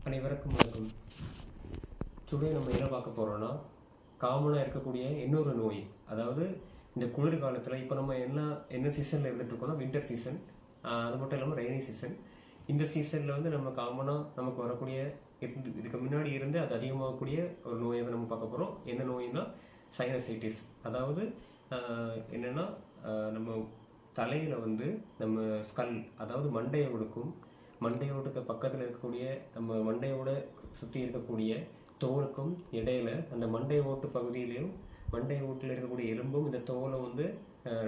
அனைவருக்கும் வணக்கம். டுடே நம்ம என்ன பார்க்க போகிறோன்னா காமனாக இருக்கக்கூடிய இன்னொரு நோய் அதாவது இந்த குளிர் காலத்தில் இப்போ நம்ம என்ன என்ன சீசனில் இருந்துட்டு இருக்கோம்னா வின்டர் சீசன் அது மட்டும் இல்லாமல் ரெய்னி சீசன் இந்த சீசனில் வந்து நம்ம காமனாக நமக்கு வரக்கூடிய இருந்து- இதுக்கு முன்னாடி இருந்து அது அதிகமாகக்கூடிய ஒரு நோயை தான் நம்ம பார்க்க போகிறோம் என்ன நோய்னா சைனசைட்டிஸ் அதாவது என்னென்னா நம்ம தலையில் வந்து நம்ம ஸ்கல் அதாவது மண்டையை கொடுக்கும் மண்டையோடுக்கு பக்கத்தில் இருக்கக்கூடிய நம்ம மண்டையோட சுற்றி இருக்கக்கூடிய தோலுக்கும் இடையில அந்த மண்டை ஓட்டு பகுதியிலையும் மண்டை ஓட்டில் இருக்கக்கூடிய எலும்பும் இந்த தோலை வந்து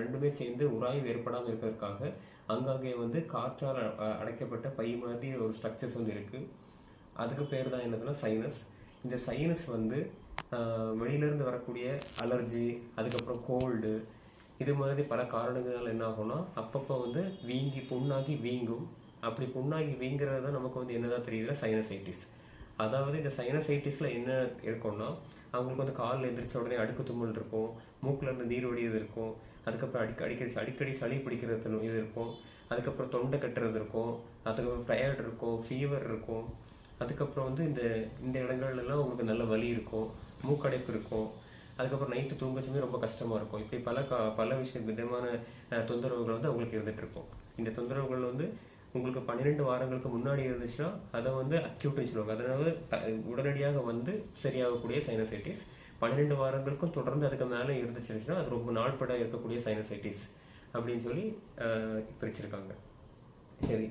ரெண்டுமே சேர்ந்து உராய்வு ஏற்படாமல் இருக்கிறதுக்காக அங்கங்கே வந்து காற்றால் அடைக்கப்பட்ட பை மாதிரி ஒரு ஸ்ட்ரக்சர்ஸ் வந்து இருக்குது அதுக்கு பேர் தான் என்னதுன்னா சைனஸ் இந்த சைனஸ் வந்து வெளியிலேருந்து வரக்கூடிய அலர்ஜி அதுக்கப்புறம் கோல்டு இது மாதிரி பல காரணங்களால் என்ன ஆகும்னா அப்பப்போ வந்து வீங்கி புண்ணாகி வீங்கும். அப்படி புண்ணாகி வீங்குறது தான் நமக்கு வந்து என்னதான் தெரியுதுன்னா சைனசைட்டிஸ் அதாவது இந்த சைனசைட்டிஸில் என்ன இருக்கும்னா அவங்களுக்கு வந்து காலில் எந்திரிச்ச உடனே அடுக்கு தும்மல் இருக்கும் மூக்கில் இருந்து நீர் வடியது இருக்கும் அதுக்கப்புறம் அடிக்க அடிக்கடி அடிக்கடி சளி பிடிக்கிறது இது இருக்கும் அதுக்கப்புறம் தொண்டை கட்டுறது இருக்கும் அதுக்கப்புறம் டயர்ட் இருக்கும் ஃபீவர் இருக்கும் அதுக்கப்புறம் வந்து இந்த இந்த இடங்கள்லாம் உங்களுக்கு நல்ல வலி இருக்கும் மூக்கடைப்பு இருக்கும் அதுக்கப்புறம் நைட்டு தூங்கச்சுமே ரொம்ப கஷ்டமாக இருக்கும். இப்படி பல கா பல விஷய விதமான தொந்தரவுகள் வந்து அவங்களுக்கு இருந்துகிட்ருக்கும் இந்த தொந்தரவுகள் வந்து உங்களுக்கு பன்னிரெண்டு வாரங்களுக்கு முன்னாடி இருந்துச்சுன்னா அதை வந்து அக்யூட்னு சொல்லுவாங்க. அதனால உடனடியாக வந்து சரியாகக்கூடிய சைனசைட்டிஸ் பன்னிரெண்டு வாரங்களுக்கும் தொடர்ந்து அதுக்கு மேலே இருந்துச்சுன்னா அது ரொம்ப நாள்பட இருக்கக்கூடிய சைனசைட்டிஸ் அப்படின்னு சொல்லி பிரிச்சிருக்காங்க. சரி.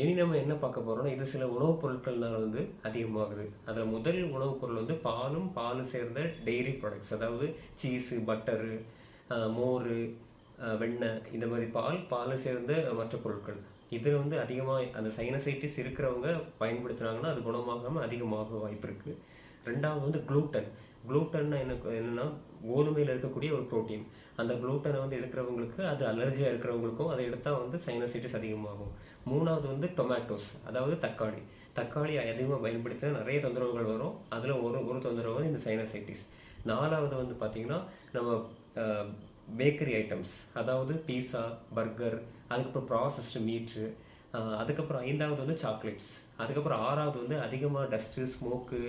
இனி நம்ம என்ன பார்க்க போகிறோம்னா இது சில உணவுப் பொருட்கள்னால வந்து அதிகமாகுது. அதில் முதல் உணவுப் பொருள் வந்து பாலும் பால் சேர்ந்த டெய்ரி ப்ராடக்ட்ஸ் அதாவது சீஸு பட்டரு மோர் வெண்ணெய் இந்த மாதிரி பால் பால் சேர்ந்த மற்ற பொருட்கள். இதில் வந்து அதிகமாக அந்த சைனசைட்டிஸ் இருக்கிறவங்க பயன்படுத்துனாங்கன்னா அது குணமாகாமல் அதிகமாக வாய்ப்பு இருக்குது ரெண்டாவது வந்து குளூட்டன் குளூட்டன்னா என்ன என்னன்னா கோதுமையில் இருக்கக்கூடிய ஒரு புரோட்டீன் அந்த குளூட்டனை வந்து எடுக்கிறவங்களுக்கு அது அலர்ஜியாக இருக்கிறவங்களுக்கும் அதை எடுத்தால் வந்து சைனசைட்டிஸ் அதிகமாகும். மூணாவது வந்து டொமேட்டோஸ் அதாவது தக்காளி. தக்காளி அதிகமாக பயன்படுத்தினா நிறைய தொந்தரவுகள் வரும். அதில் ஒரு ஒரு தொந்தரவு வந்து இந்த சைனசைட்டிஸ் நாலாவது வந்து பார்த்திங்கன்னா நம்ம பேக்கரி ஐட்டம்ஸ் அதாவது பீஸா பர்கர் அதுக்கப்புறம் ப்ராசஸ்டு மீட்ரு அதுக்கப்புறம் ஐந்தாவது வந்து சாக்லேட்ஸ் அதுக்கப்புறம் ஆறாவது வந்து அதிகமாக டஸ்ட்டு ஸ்மோக்கு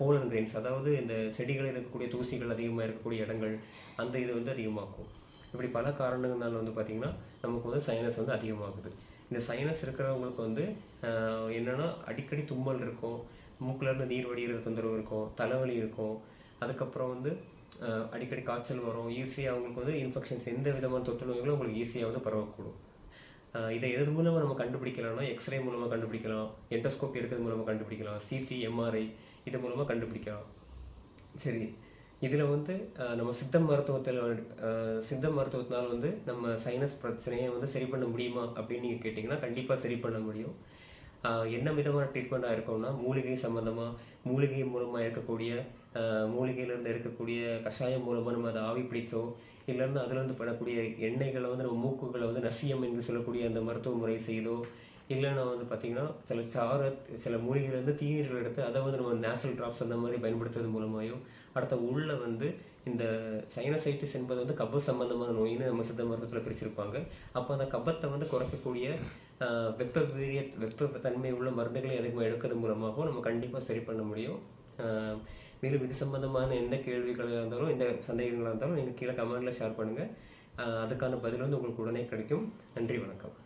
போலன் கிரெயின்ஸ் அதாவது இந்த செடிகளில் இருக்கக்கூடிய தூசிகள் அதிகமாக இருக்கக்கூடிய இடங்கள் அந்த இது வந்து அதிகமாகும் இப்படி பல காரணங்களால வந்து பார்த்திங்கன்னா நமக்கு வந்து சைனஸ் வந்து அதிகமாகுது. இந்த சைனஸ் இருக்கிறவங்களுக்கு வந்து என்னென்னா அடிக்கடி தும்மல் இருக்கும் மூக்கிலேருந்து நீர் வடிகிற தொந்தரவு இருக்கும் தலைவலி இருக்கும். அதுக்கப்புறம் வந்து அடிக்கடி காய்ச்சல் வரும் ஈஸியாக அவங்களுக்கு வந்து இன்ஃபெக்ஷன்ஸ் எந்த விதமான தொற்று நோய்களும் உங்களுக்கு ஈஸியாக வந்து பரவக்கூடும். இதை எது மூலமாக நம்ம கண்டுபிடிக்கலாம்னா எக்ஸ்ரே மூலமாக கண்டுபிடிக்கலாம் எண்டோஸ்கோப் எடுக்கிறது மூலமாக கண்டுபிடிக்கலாம் சிடி எம்ஆர்ஐ இது மூலமாக கண்டுபிடிக்கலாம். சரி இதில் வந்து நம்ம சித்த மருத்துவத்தில் சித்த மருத்துவத்தினால் வந்து நம்ம சைனஸ் பிரச்சனையை வந்து சரி பண்ண முடியுமா அப்படின்னு நீங்கள் கேட்டிங்கன்னா கண்டிப்பாக சரி பண்ண முடியும். என்ன விதமான ட்ரீட்மெண்ட்டாக இருக்கோம்னா மூலிகை சம்மந்தமாக மூலிகை மூலமாக இருக்கக்கூடிய மூலிகையிலேருந்து எடுக்கக்கூடிய கஷாயம் மூலமாக நம்ம அதை ஆவி பிடித்தோ இல்லைன்னா அதுலேருந்து படக்கூடிய எண்ணெய்களை வந்து நம்ம மூக்குகளை வந்து நசியம் என்று சொல்லக்கூடிய அந்த மருத்துவ முறை செய்தோ இல்லைன்னா வந்து பார்த்திங்கன்னா சில சார சில மூலிகையிலேருந்து தீநீர்கள் எடுத்து அதை வந்து நம்ம நேசல் ட்ராப்ஸ் அந்த மாதிரி பயன்படுத்துறது மூலமாயும் அடுத்த உள்ள வந்து இந்த சைனசைட்டிஸ் என்பது வந்து கப சம்பந்தமான நோயின்னு நம்ம சித்த மருத்துவத்தில் பிரிச்சிருப்பாங்க. அப்போ அந்த கபத்தை வந்து குறைக்கக்கூடிய வெப்ப வீரிய வெப்ப தன்மை உள்ள மருந்துகளை அதிகமாக எடுக்கிறது மூலமாகவும் நம்ம கண்டிப்பாக சரி பண்ண முடியும். மேலும் இது சம்பந்தமான எந்த கேள்விகளாக இருந்தாலும் எந்த சந்தேகங்களாக இருந்தாலும் நீங்கள் கீழே கமெண்டில் ஷேர் பண்ணுங்கள் அதுக்கான பதில் வந்து உங்களுக்கு உடனே கிடைக்கும். நன்றி வணக்கம்.